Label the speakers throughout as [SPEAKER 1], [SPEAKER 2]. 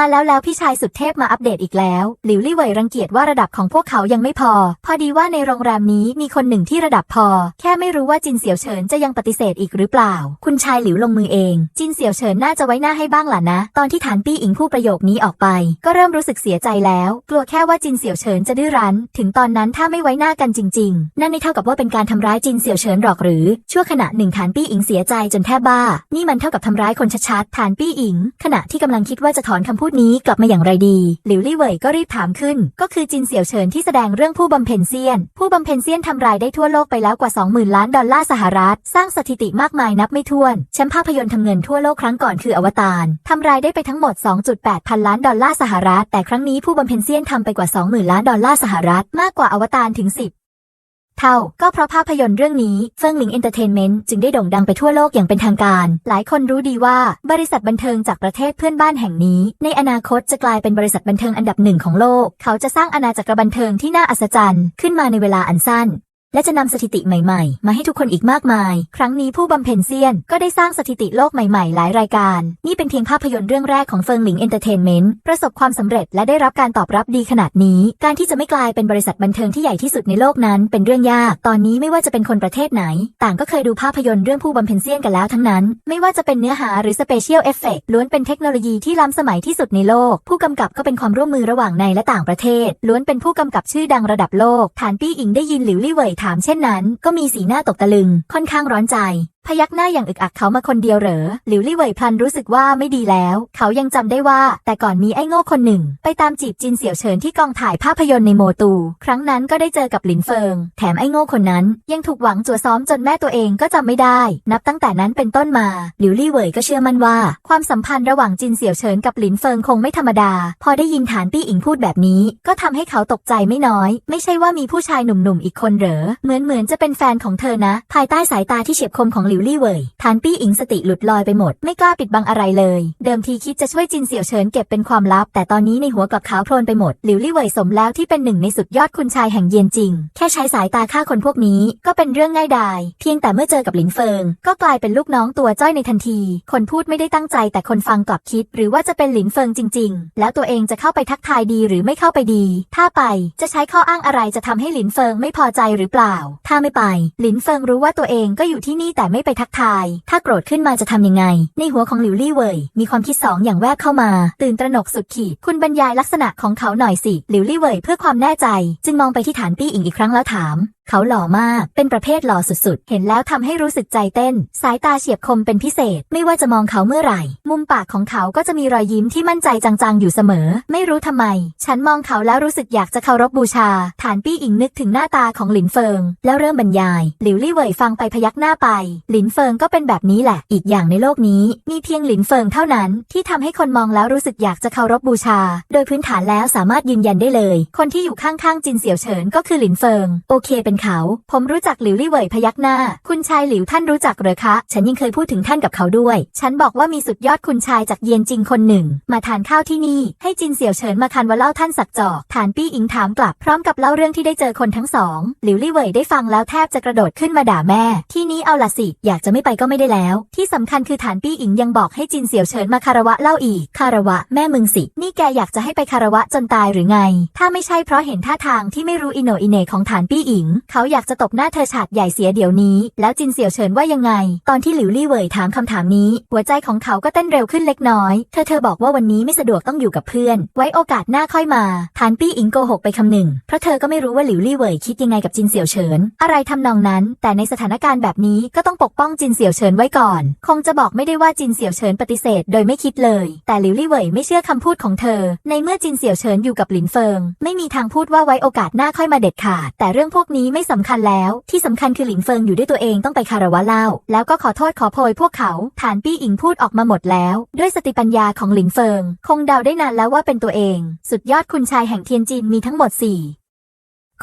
[SPEAKER 1] มาแล้วแล้วพี่ชายสุดเทพมาอัปเดตอีกแล้ว หลิวลี่เหวยรังเกียจว่าระดับของพวกเขายังไม่พอ พอดีว่าในโรงแรมนี้มีคนหนึ่งที่ระดับพอ แค่ไม่รู้ว่าจินเสี่ยวเฉินจะยังปฏิเสธอีกหรือเปล่า คุณชายหลิวลงมือเอง จินเสี่ยวเฉินน่าจะไว้หน้าให้บ้างล่ะนะ ตอนที่ฐานปี้อิงพูดประโยคนี้ออกไป ก็เริ่มรู้สึกเสียใจแล้ว กลัวแค่ว่าจินเสี่ยวเฉินจะดื้อรั้น ถึงตอนนั้นถ้าไม่ไว้หน้ากันจริง ๆ นั่นไม่เท่ากับว่าเป็นการทำร้ายจินเสี่ยวเฉินหรอกหรือ ชั่วขณะหนึ่งฐานปี้อิงเสียใจจนแทบบ้า นี่มันเท่ากับทำร้ายคนชัดๆฐานปี้อิง ขณะที่กำลังคิดว่าจะถอนคำพูดนี้กลับมาอย่างไรดี หลิวลี่เหวยก็รีบถามขึ้น ก็คือจินเสี่ยวเฉินที่แสดงเรื่องผู้บำเพ็ญเซียน ผู้บำเพ็ญเซียนทำรายได้ทั่วโลกไปแล้วกว่า 20,000 ล้านดอลลาร์สหรัฐ สร้างสถิติมากมายนับไม่ถ้วนแชมป์ภาพยนตร์ทำเงินทั่วโลกครั้งก่อนคืออวตารทำรายได้ไปทั้งหมด 2.8 พันล้านดอลลาร์สหรัฐ แต่ครั้งนี้ผู้บำเพ็ญเซียนทำไปกว่า 20,000 ล้านดอลลาร์สหรัฐ มากกว่าอวตารถึง 10 เท่าก็เพราะภาพยนตร์เรื่องนี้เฟิงหลิงเอนเตอร์เทนเมนต์จึงได้โด่งดังไปทั่วโลกอย่างเป็นทางการ หลายคนรู้ดีว่าบริษัทบันเทิงจากประเทศเพื่อนบ้านแห่งนี้ ในอนาคตจะกลายเป็นบริษัทบันเทิงอันดับหนึ่งของโลก เขาจะสร้างอาณาจักรบันเทิงที่น่าอัศจรรย์ ขึ้นมาในเวลาอันสั้น และจะนำสถิติใหม่ๆ มาให้ทุกคนอีกมากมาย ครั้งนี้ผู้บำเพ็ญเซียนก็ได้สร้างสถิติโลกใหม่ๆ หลายรายการ นี่เป็นเพียงภาพยนตร์เรื่องแรกของเฟิงหลิงเอนเตอร์เทนเมนต์ประสบความสำเร็จและได้รับการตอบรับดีขนาดนี้ การที่จะไม่กลายเป็นบริษัทบันเทิงที่ใหญ่ที่สุดในโลกนั้น เป็นเรื่องยาก ตอนนี้ไม่ว่าจะเป็นคนประเทศไหน ต่างก็เคยดูภาพยนตร์เรื่องผู้บำเพ็ญเซียนกันแล้วทั้งนั้น ไม่ว่าจะเป็นเนื้อหาหรือสเปเชียลเอฟเฟกล้วนเป็นเทคโนโลยีที่ล้ำสมัยที่สุดในโลก ผู้กำกับก็เป็นความร่วมมือระหว่างในและต่างประเทศ ล้วนเป็นผู้กำกับชื่อดังระดับโลกฐานปี้อิงได้ยินหลิวลี่เหวยถามเช่นนั้น ก็มีสีหน้าตกตะลึงค่อนข้างร้อนใจ พยักหน้าอย่างอึกอักเขามาคนเดียวเหรอ หลิวลี่เหวยพลันรู้สึกว่าไม่ดีแล้ว เขายังจำได้ว่า แต่ก่อนมีไอ้โง่คนหนึ่ง ไปตามจีบจินเสี่ยวเฉินที่กองถ่ายภาพยนตร์ในโมตู ครั้งนั้นก็ได้เจอกับหลินเฟิง แถมไอ้โง่คนนั้น ยังถูกหวังจัวซ้อมจนแม่ตัวเองก็จำไม่ได้ นับตั้งแต่นั้นเป็นต้นมา หลิวลี่เหวยก็เชื่อมั่นว่า ความสัมพันธ์ระหว่างจินเสี่ยวเฉินกับหลินเฟิงคงไม่ธรรมดา พอได้ยินฐานปี้อิงพูดแบบนี้ ก็ทำให้เขาตกใจไม่น้อย ไม่ใช่ว่ามีผู้ชายหนุ่มๆอีกคนเหรอ เหมือนเหมือนจะเป็นแฟนของเธอนะ ภายใต้สายตาที่เฉียบคมของหลิวลี่เหวยฐานปี้อิงสติหลุดลอยไปหมด ไม่กล้าปิดบังอะไรเลย เดิมทีคิดจะช่วยจินเสี่ยวเฉินเก็บเป็นความลับ แต่ตอนนี้ในหัวกับขาวโพลนไปหมดหลิวลี่เหวยสมแล้วที่เป็นหนึ่งในสุดยอดคุณชายแห่งเยียนจริง แค่ใช้สายตาฆ่าคนพวกนี้ก็เป็นเรื่องง่ายดาย เพียงแต่เมื่อเจอกับหลินเฟิง ก็กลายเป็นลูกน้องตัวจ้อยในทันที คนพูดไม่ได้ตั้งใจแต่คนฟังกลับคิด หรือว่าจะเป็นหลินเฟิงจริง ๆ แล้วตัวเองจะเข้าไปทักทายดีหรือไม่เข้าไปดี ถ้าไปจะใช้ข้ออ้างอะไรจะทำให้หลินเฟิงไม่พอใจหรือเปล่า ถ้าไม่ไป หลินเฟิงรู้ว่าตัวเองก็อยู่ที่นี่แต่ไม่ไปทักทาย ถ้าโกรธขึ้นมาจะทำยังไง ในหัวของหลิวลี่เว่ยมีความคิดสองอย่างแวบเข้ามา ตื่นตระหนกสุดขีด คุณบรรยายลักษณะของเขาหน่อยสิ หลิวลี่เว่ยเพื่อความแน่ใจ จึงมองไปที่ฐานปี้อิงอีกครั้งแล้วถาม เขาหล่อมาก เป็นประเภทหล่อสุดๆ เห็นแล้วทำให้รู้สึกใจเต้น สายตาเฉียบคมเป็นพิเศษ ไม่ว่าจะมองเขาเมื่อไหร่ มุมปากของเขาก็จะมีรอยยิ้มที่มั่นใจจางๆ อยู่เสมอ ไม่รู้ทำไม ฉันมองเขาแล้วรู้สึกอยากจะเคารพบูชา ฐานปี้อิงนึกถึงหน้าตาของหลินเฟิง แล้วเริ่มบรรยาย หลิวลี่เว่ยฟังไปพยักหน้าไป หลินเฟิงก็เป็นแบบนี้แหละ อีกอย่างในโลกนี้ มีเพียงหลินเฟิงเท่านั้น ที่ทำให้คนมองแล้วรู้สึกอยากจะเคารพบูชา โดยพื้นฐานแล้วสามารถยืนยันได้เลย คนที่อยู่ข้างๆจินเสี่ยวเฉินก็คือหลินเฟิง โอเคเป็นเขา ผมรู้จักหลิวลี่เหวยพยักหน้า คุณชายหลิวท่านรู้จักเหรอคะ ฉันยังเคยพูดถึงท่านกับเขาด้วย ฉันบอกว่ามีสุดยอดคุณชายจากเยียนจริงคนหนึ่ง มาทานข้าวที่นี่ ให้จินเสี่ยวเฉินมาคันว่าเล่าท่านสักจอกฐานปี้อิงถามกลับพร้อมกับเล่าเรื่องที่ได้เจอคนทั้งสองหลิวลี่เหวยได้ฟังแล้วแทบจะกระโดดขึ้นมาด่าแม่ ที่นี้เอาละสิ อยากจะไม่ไปก็ไม่ได้แล้ว ที่สำคัญคือฐานปี้อิงยังบอกให้จินเสี่ยวเฉินมาคารวะเล่าอีกคารวะแม่มึงสิ นี่แกอยากจะให้ไปคารวะจนตายหรือไง ถ้าไม่ใช่เพราะเห็นท่าทางที่ไม่รู้อิโนอิเนของฐานปี้อิงเขาอยากจะตบหน้าเธอฉาดใหญ่เสียเดี๋ยวนี้ แล้วจินเสี่ยวเฉินว่ายังไง ตอนที่หลิวลี่เหวยถามคำถามนี้ หัวใจของเขาก็เต้นเร็วขึ้นเล็กน้อย เธอเธอบอกว่าวันนี้ไม่สะดวกต้องอยู่กับเพื่อน ไว้โอกาสหน้าค่อยมาฐานปี้อิงโกหกไปคำหนึ่ง เพราะเธอก็ไม่รู้ว่าหลิวลี่เหวยคิดยังไงกับจินเสี่ยวเฉิน อะไรทำนองนั้น แต่ในสถานการณ์แบบนี้ก็ต้องปกป้องจินเสี่ยวเฉินไว้ก่อน คงจะบอกไม่ได้ว่าจินเสี่ยวเฉินปฏิเสธ โดยไม่คิดเลย แต่หลิวลี่เหวยไม่เชื่อคำพูดของเธอ ในเมื่อจินเสี่ยวเฉินอยู่กับหลินเฟิง ไม่มีทางพูดว่าไว้โอกาสหน้าค่อยมาเด็ดขาด แต่เรื่องพวกนี้ไม่สำคัญแล้ว ที่สำคัญคือหลิงเฟิงอยู่ด้วยตัวเองต้องไปคารวะเล่า แล้วก็ขอโทษขอโพยพวกเขาฐานปี้อิงพูดออกมาหมดแล้ว ด้วยสติปัญญาของหลิงเฟิง คงเดาได้นานแล้วว่าเป็นตัวเอง สุดยอดคุณชายแห่งเทียนจินมีทั้งหมดสี่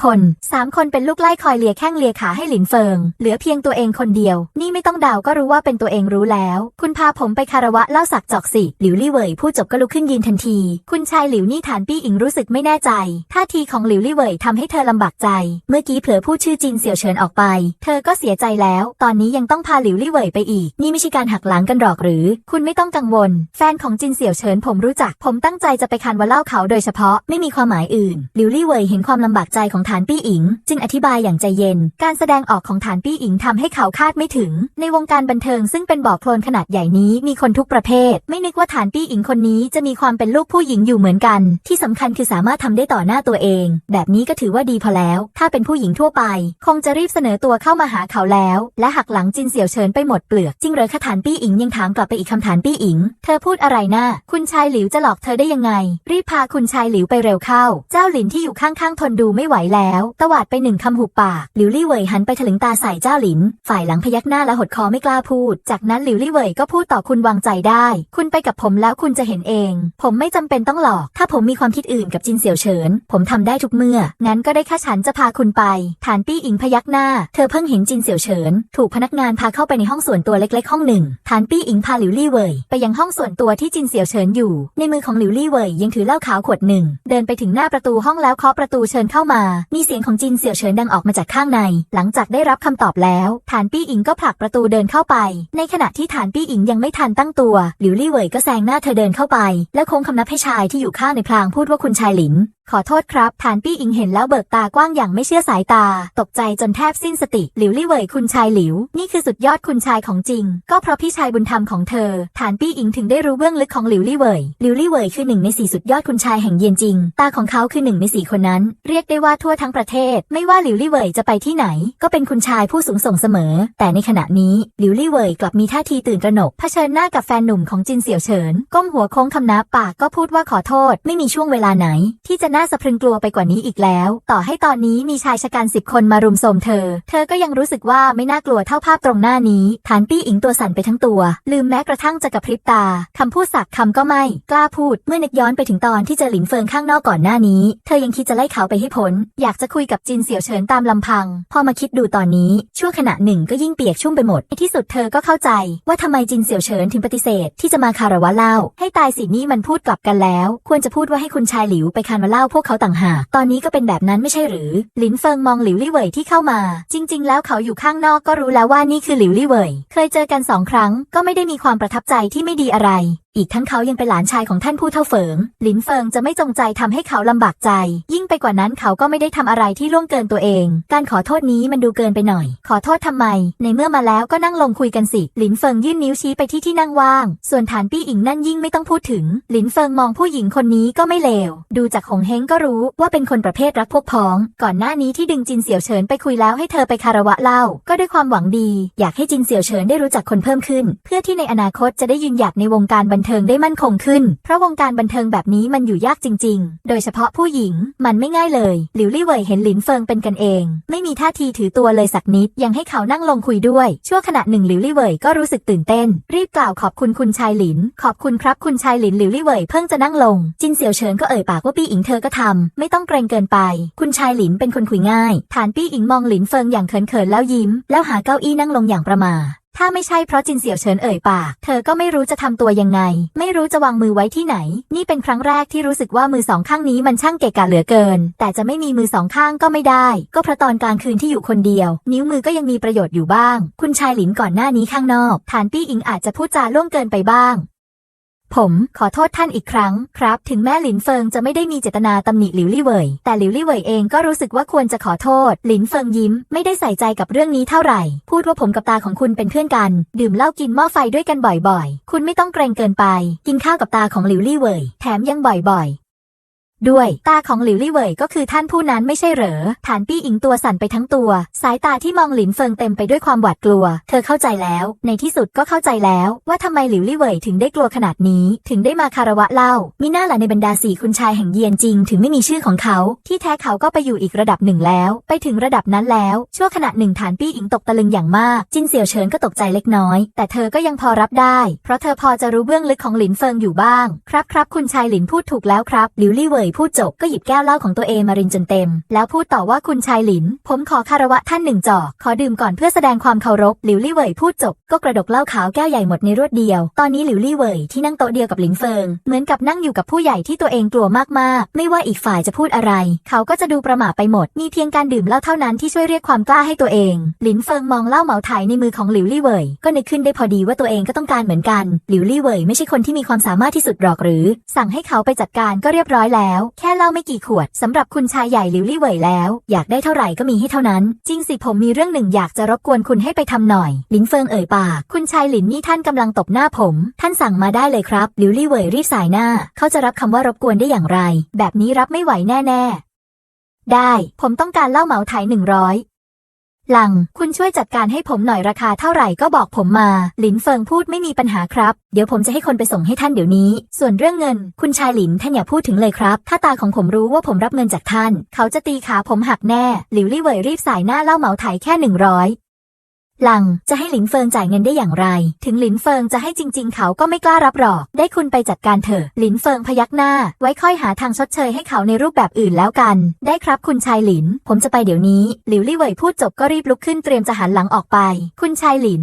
[SPEAKER 1] คนสามคนเป็นลูกไล่คอยเลียแข้งเลียขาให้หลินเฟิง เหลือเพียงตัวเองคนเดียว นี่ไม่ต้องเดาก็รู้ว่าเป็นตัวเองรู้แล้ว คุณพาผมไปคารวะเล่าสักจอกสิ หลิวลี่เหวยพูดจบก็ลุกขึ้นยืนทันที คุณชายหลิวนี่ฐานปี้อิงรู้สึกไม่แน่ใจ ท่าทีของหลิวลี่เหวยทำให้เธอลำบากใจ เมื่อกี้เผลอพูดชื่อจินเสี่ยวเฉินออกไป เธอก็เสียใจแล้ว ตอนนี้ยังต้องพาหลิวลี่เหวยไปอีก นี่ไม่ใช่การหักหลังกันหรอกหรือ คุณไม่ต้องกังวล แฟนของจินเสี่ยวเฉินผมรู้จัก ผมตั้งใจจะไปคันวะเล่าเขาโดยเฉพาะ ไม่มีความหมายอื่น หลิวลี่เวยเห็นความลำบากใจของฐานปี้อิง จึงอธิบายอย่างใจเย็น การแสดงออกของฐานปี้อิงทำให้เขาคาดไม่ถึง ในวงการบันเทิงซึ่งเป็นบ่อโคลนขนาดใหญ่นี้มีคนทุกประเภท ไม่นึกว่าฐานปี้อิงคนนี้จะมีความเป็นลูกผู้หญิงอยู่เหมือนกัน ที่สำคัญคือสามารถทำได้ต่อหน้าตัวเอง แบบนี้ก็ถือว่าดีพอแล้ว ถ้าเป็นผู้หญิงทั่วไป คงจะรีบเสนอตัวเข้ามาหาเขาแล้ว และหักหลังจินเสี่ยวเฉินไปหมดเปลือกจริงเหรอคะฐานปี้อิงยังถามกลับไปอีกคำฐานปี้อิง เธอพูดอะไรนะคุณชายหลิวจะหลอกเธอได้ยังไง รีบพาคุณชายหลิวไปเร็วเข้า เจ้าหลินที่อยู่ข้างๆทนดูไม่ไหวแล้วตวาดไปหนึ่งคำหุบปากหลิวลี่เวยหันไปถลึงตาใส่เจ้าหลิน ฝ่ายหลังพยักหน้าและหดคอไม่กล้าพูด จากนั้นหลิวลี่เวยก็พูดต่อคุณวางใจได้ คุณไปกับผมแล้วคุณจะเห็นเอง ผมไม่จำเป็นต้องหลอก ถ้าผมมีความคิดอื่นกับจินเสี่ยวเฉิน ผมทำได้ทุกเมื่อ งั้นก็ได้แค่ฉันจะพาคุณไปฐานปี้อิงพยักหน้า เธอเพิ่งเห็นจินเสี่ยวเฉิน ถูกพนักงานพาเข้าไปในห้องส่วนตัวเล็กๆ ห้องหนึ่งฐานปี้อิงพาหลิวลี่เวยไปยังห้องส่วนตัวที่จินเสี่ยวเฉินอยู่ ในมือของหลิวลี่เวยยังถือเหล้าขาวขวดหนึ่ง เดินไปถึงหน้าประตูห้องแล้วเคาะประตูเชิญเข้ามามีเสียงของจินเสี่ยวเฉินดังออกมาจากข้างใน หลังจากได้รับคำตอบแล้วฐานปี้อิงก็ผลักประตูเดินเข้าไป ในขณะที่ฐานปี้อิงยังไม่ทันตั้งตัวหลิวลี่เหวยก็แซงหน้าเธอเดินเข้าไป และโค้งคำนับให้ชายที่อยู่ข้างในพลางพูดว่าคุณชายหลินขอโทษครับฐานปี้อิงเห็นแล้วเบิกตากว้างอย่างไม่เชื่อสายตา ตกใจจนแทบสิ้นสติ หลิวลี่เหวยคุณชายหลิว นี่คือสุดยอดคุณชายของจริง ก็เพราะพี่ชายบุญธรรมของเธอ ฐานปี้อิงถึงได้รู้เบื้องลึกของหลิวลี่เหวยหลิวลี่เหวยคือหนึ่งในสี่สุดยอดคุณชายแห่งเยียนจริง ตาของเขาคือหนึ่งในสี่คนนั้น เรียกได้ว่าทั่วทั้งประเทศ ไม่ว่าหลิวลี่เหวยจะไปที่ไหน ก็เป็นคุณชายผู้สูงส่งเสมอ แต่ในขณะนี้หลิวลี่เหวยกลับมีท่าทีตื่นตระหนกเผชิญหน้ากับแฟนหนุ่มของจินเสี่ยวเฉินก้มหัวโค้งคำนับปากก็พูดว่าขอโทษ ไม่มีช่วงเวลาไหนที่จะน่าสะพรึงกลัวไปกว่านี้อีกแล้ว ต่อให้ตอนนี้มีชายชะกันสิบคนมารุมโทมเธอ เธอก็ยังรู้สึกว่าไม่น่ากลัวเท่าภาพตรงหน้านี้ ฐานปี้อิงตัวสั่นไปทั้งตัว ลืมแม้กระทั่งจะกระพริบตา คำพูดสักคำก็ไม่ กล้าพูด เมื่อนึกย้อนไปถึงตอนที่เจอหลินเฟิงข้างนอกก่อนหน้านี้ เธอยังคิดจะไล่เขาไปให้พ้น อยากจะคุยกับจินเสี่ยวเฉินตามลำพัง พอมาคิดดูตอนนี้ ชั่วขณะหนึ่งก็ยิ่งเปียกชุ่มไปหมด ในที่สุดเธอก็เข้าใจ ว่าทำไมจินเสี่ยวเฉินถึงปฏิเสธ ที่จะมาคารวะเล่า ให้ตายสินี่มันพูดกลับกันแล้ว ควรจะพูดว่าให้คุณชายหลิวไปคารวะเล่าพวกเขาต่างหาก ตอนนี้ก็เป็นแบบนั้นไม่ใช่หรือ หลินเฟิงมองหลิวลี่เหวยที่เข้ามา จริง ๆ แล้วเขาอยู่ข้างนอกก็รู้แล้วว่านี่คือหลิวลี่เหวยเคยเจอกันสองครั้งก็ไม่ได้มีความประทับใจที่ไม่ดีอะไร อีกทั้งเขายังเป็นหลานชายของท่านผู้เท่าเฟิง หลินเฟิงจะไม่จงใจทำให้เขาลำบากใจ ยิ่งไปกว่านั้นเขาก็ไม่ได้ทำอะไรที่ล่วงเกินตัวเอง การขอโทษนี้มันดูเกินไปหน่อย ขอโทษทำไม ในเมื่อมาแล้วก็นั่งลงคุยกันสิ หลินเฟิงยื่นนิ้วชี้ไปที่ที่นั่งว่าง ส่วนฐานปี้อิงนั่นยิ่งไม่ต้องพูดถึง หลินเฟิงมองผู้หญิงคนนี้ก็ไม่เลว ดูจากหงเฮงก็รู้ว่าเป็นคนประเภทรักพวกพ้อง ก่อนหน้านี้ที่ดึงจินเสี่ยวเฉินไปคุยแล้วให้เธอไปคารวะเล่า ก็ด้วยความหวังดี อยากให้จินเสี่ยวเฉินได้รู้จักคนเพิ่มขึ้น เพื่อที่ในอนาคตจะได้ยืนหยัดในวงการบันเทิงได้มั่นคงขึ้น เพราะวงการบันเทิงแบบนี้มันอยู่ยากจริง ๆ โดยเฉพาะผู้หญิงมันไม่ง่ายเลย หลิวลี่เหวยเห็นหลินเฟิงเป็นกันเอง ไม่มีท่าทีถือตัวเลยสักนิด ยังให้เขานั่งลงคุยด้วย ชั่วขณะหนึ่งหลิวลี่เหวยก็รู้สึกตื่นเต้น รีบกล่าวขอบคุณคุณชายหลิน ขอบคุณครับคุณชายหลินหลิวลี่เหวยเพิ่งจะนั่งลง จินเสี่ยวเฉินก็เอ่ยปากว่าปี้อิงเธอก็ทำไม่ต้องเกรงเกินไป คุณชายหลินเป็นคนคุยง่าย ฐานปี้อิงมองหลินเฟิงอย่างเขินๆแล้วยิ้ม แล้วหาเก้าอี้นั่งลงอย่างประมา ถ้าไม่ใช่เพราะจินเสี่ยวเฉินเอ่ยปาก เธอก็ไม่รู้จะทำตัวยังไง ไม่รู้จะวางมือไว้ที่ไหน นี่เป็นครั้งแรกที่รู้สึกว่ามือสองข้างนี้มันช่างเกะกะเหลือเกิน แต่จะไม่มีมือสองข้างก็ไม่ได้ ก็เพราะตอนกลางคืนที่อยู่คนเดียว นิ้วมือก็ยังมีประโยชน์อยู่บ้าง คุณชายหลินก่อนหน้านี้ข้างนอก ฐานปี้อิงอาจจะพูดจาล่วงเกินไปบ้าง ผมขอโทษท่านอีกครั้งครับ ถึงแม้หลินเฟิงจะไม่ได้มีเจตนาตำหนิหลิวลี่เหวยแต่หลิวลี่เหวยเองก็รู้สึกว่าควรจะขอโทษ หลินเฟิงยิ้ม ไม่ได้ใส่ใจกับเรื่องนี้เท่าไหร่ พูดว่าผมกับตาของคุณเป็นเพื่อนกัน ดื่มเหล้ากินหม้อไฟด้วยกันบ่อยๆ คุณไม่ต้องเกรงเกินไป กินข้าวกับตาของหลิวลี่เหวยแถมยังบ่อยๆ ด้วย ตาของหลิวลี่เหวยก็คือท่านผู้นั้นไม่ใช่เหรอ ฐานปี้อิงตัวสั่นไปทั้งตัว สายตาที่มองหลินเฟิงเต็มไปด้วยความหวาดกลัว เธอเข้าใจแล้ว ในที่สุดก็เข้าใจแล้วว่าทำไมหลิวลี่เหวยถึงได้กลัวขนาดนี้ ถึงได้มาคารวะเล่า มิน่าล่ะในบรรดาสี่คุณชายแห่งเยียนจริง ถึงไม่มีชื่อของเขา ที่แท้เขาก็ไปอยู่อีกระดับหนึ่งแล้ว ไปถึงระดับนั้นแล้ว ชั่วขณะหนึ่งฐานปี้อิงตกตะลึงอย่างมาก จินเสี่ยวเฉินก็ตกใจเล็กน้อย แต่เธอก็ยังพอรับได้ เพราะเธอพอจะรู้เบื้องลึกของหลินเฟิงอยู่บ้าง ครับครับคุณชายหลินพูดถูกแล้วครับ หลิวลี่เหวยพูดจบก็หยิบแก้วเหล้าของตัวเองมารินจนเต็ม แล้วพูดต่อว่าคุณชายหลิน ผมขอคารวะท่านหนึ่งจอกขอดื่มก่อนเพื่อแสดงความเคารพหลิวลี่เหวยพูดจบก็กระดกเหล้าขาวแก้วใหญ่หมดในรวดเดียว ตอนนี้หลิวลี่เหวยที่นั่งโต๊ะเดียวกับหลินเฟิง เหมือนกับนั่งอยู่กับผู้ใหญ่ที่ตัวเองกลัวมากๆ ไม่ว่าอีกฝ่ายจะพูดอะไร เขาก็จะดูประหม่าไปหมด มีเพียงการดื่มเหล้าเท่านั้นที่ช่วยเรียกความกล้าให้ตัวเอง หลินเฟิงมองเหล้าเหมาไถในมือของหลิวลี่เหวยก็นึกขึ้นได้พอดีว่าตัวเองก็ต้องการเหมือนกัน หลิวลี่เหวยไม่ใช่คนที่มีความสามารถที่สุดหรอกหรือ สั่งให้เขาไปจัดการก็เรียบร้อยแล้วแค่เหล้าไม่กี่ขวดสำหรับคุณชายใหญ่หลิวลี่เหวยแล้ว อยากได้เท่าไหร่ก็มีให้เท่านั้น จริงสิผมมีเรื่องหนึ่งอยากจะรบกวนคุณให้ไปทำหน่อย หลินเฟิงเอ่ยปาก คุณชายหลินนี่ท่านกำลังตบหน้าผม ท่านสั่งมาได้เลยครับหลิวลี่เหวยรีบสายหน้า เขาจะรับคำว่ารบกวนได้อย่างไร แบบนี้รับไม่ไหวแน่ ๆ ได้ ผมต้องการเหล้าเหมาไถหนึ่งร้อย หลัง คุณช่วยจัดการให้ผมหน่อยราคาเท่าไหร่ก็บอกผมมา หลินเฟิงพูดไม่มีปัญหาครับ เดี๋ยวผมจะให้คนไปส่งให้ท่านเดี๋ยวนี้ ส่วนเรื่องเงิน คุณชายหลินท่านอย่าพูดถึงเลยครับ ถ้าตาของผมรู้ว่าผมรับเงินจากท่าน เขาจะตีขาผมหักแน่ หลิวลี่เวยรีบสายหน้าเล่าเหมาไถแค่หนึ่งร้อย หลังจะให้หลินเฟิงจ่ายเงินได้อย่างไร ถึงหลินเฟิงจะให้จริง ๆ เขาก็ไม่กล้ารับหรอก ได้คุณไปจัดการเถอะ หลินเฟิงพยักหน้า ไว้ค่อยหาทางชดเชยให้เขาในรูปแบบอื่นแล้วกัน ได้ครับคุณชายหลิน ผมจะไปเดี๋ยวนี้ หลิวลี่เหวยพูดจบก็รีบลุกขึ้นเตรียมจะหันหลังออกไป คุณชายหลิน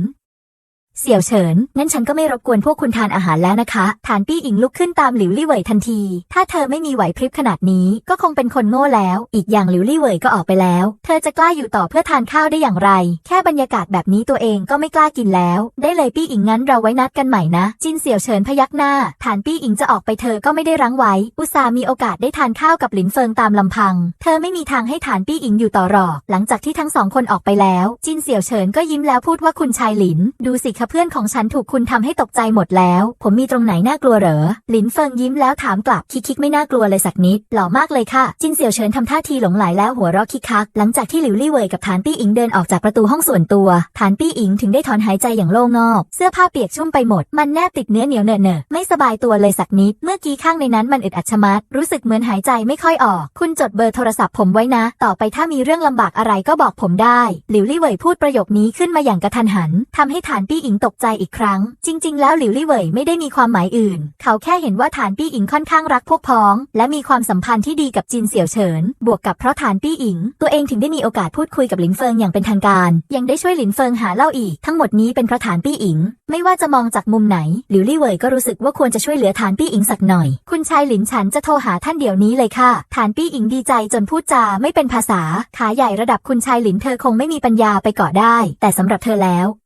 [SPEAKER 1] เสี่ยวเฉินงั้นฉันก็ไม่รบกวนพวกคุณทานอาหารแล้วนะคะฐานปี้อิงลุกขึ้นตามหลิวลี่เหวยทันที ถ้าเธอไม่มีไหวพริบขนาดนี้ก็คงเป็นคนโง่แล้ว อีกอย่างหลิวลี่เหวยก็ออกไปแล้ว เธอจะกล้าอยู่ต่อเพื่อทานข้าวได้อย่างไร แค่บรรยากาศแบบนี้ตัวเองก็ไม่กล้ากินแล้ว ได้เลยปี้อิงงั้นเราไว้นัดกันใหม่นะ จินเสี่ยวเฉินพยักหน้าฐานปี้อิงจะออกไปเธอก็ไม่ได้รั้งไว้ อุตส่ามีโอกาสได้ทานข้าวกับหลินเฟิงตามลำพัง เธอไม่มีทางให้ฐานปี้อิงอยู่ต่อหรอกหลังจากที่ทั้งสองคนออกไปแล้ว จินเสี่ยวเฉินก็ยิ้มแล้วพูดว่าคุณชายหลิน ดูสิคะเพื่อนของฉันถูกคุณทำให้ตกใจหมดแล้ว ผมมีตรงไหนน่ากลัวเหรอ หลินเฟิงยิ้มแล้วถามกลับ คิกคิกไม่น่ากลัวเลยสักนิด หล่อมากเลยค่ะ จินเสี่ยวเฉินทำท่าทีหลงไหลแล้วหัวเราะคิกคัก หลังจากที่หลิวลี่เว่ยกับฐานปี้อิงเดินออกจากประตูห้องส่วนตัว ฐานปี้อิงถึงได้ถอนหายใจอย่างโล่งอก เสื้อผ้าเปียกชุ่มไปหมด มันแนบติดเนื้อเหนียวเนอะเนอะไม่สบายตัวเลยสักนิด เมื่อกี้ข้างในนั้นมันอึดอัดชะมัด รู้สึกเหมือนหายใจไม่ค่อยออก คุณจดเบอร์โทรศัพท์ผมไว้นะ ต่อไปถ้ามีเรื่องลำบากอะไรก็บอกผมได้ หลิวลี่เว่ยพูดประโยคนี้ขึ้นมาอย่างกระทันหันทำให้ฐานปี้อิงตกใจอีกครั้ง จริง ๆ แล้วหลิวลี่เว่ยไม่ได้มีความหมายอื่น เขาแค่เห็นว่าฐานปี้อิงค่อนข้างรักพวกพ้อง และมีความสัมพันธ์ที่ดีกับจินเสี่ยวเฉิน บวกกับเพราะฐานปี้อิง ตัวเองถึงได้มีโอกาสพูดคุยกับหลินเฟิงอย่างเป็นทางการ ยังได้ช่วยหลินเฟิงหาเล้าอีก ทั้งหมดนี้เป็นเพราะฐานปี้อิง ไม่ว่าจะมองจากมุมไหนหลิวลี่เว่ยก็รู้สึกว่าควรจะช่วยเหลือฐานปี้อิงสักหน่อย คุณชายหลินฉันจะโทรหาท่านเดี๋ยวนี้เลยค่ะฐานปี้อิงดีใจจนพูดจาไม่เป็นภาษาขาใหญ่ระดับคุณชายหลินเธอคงไม่มีปัญญาไปเกาะได้ แต่สำหรับเธอแล้ว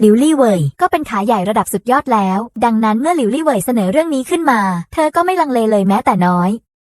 [SPEAKER 1] หลิวลี่เว่ยก็เป็นขาใหญ่ระดับสุดยอดแล้ว ดังนั้นเมื่อหลิวลี่เว่ยเสนอเรื่องนี้ขึ้นมา เธอก็ไม่ลังเลเลยแม้แต่น้อย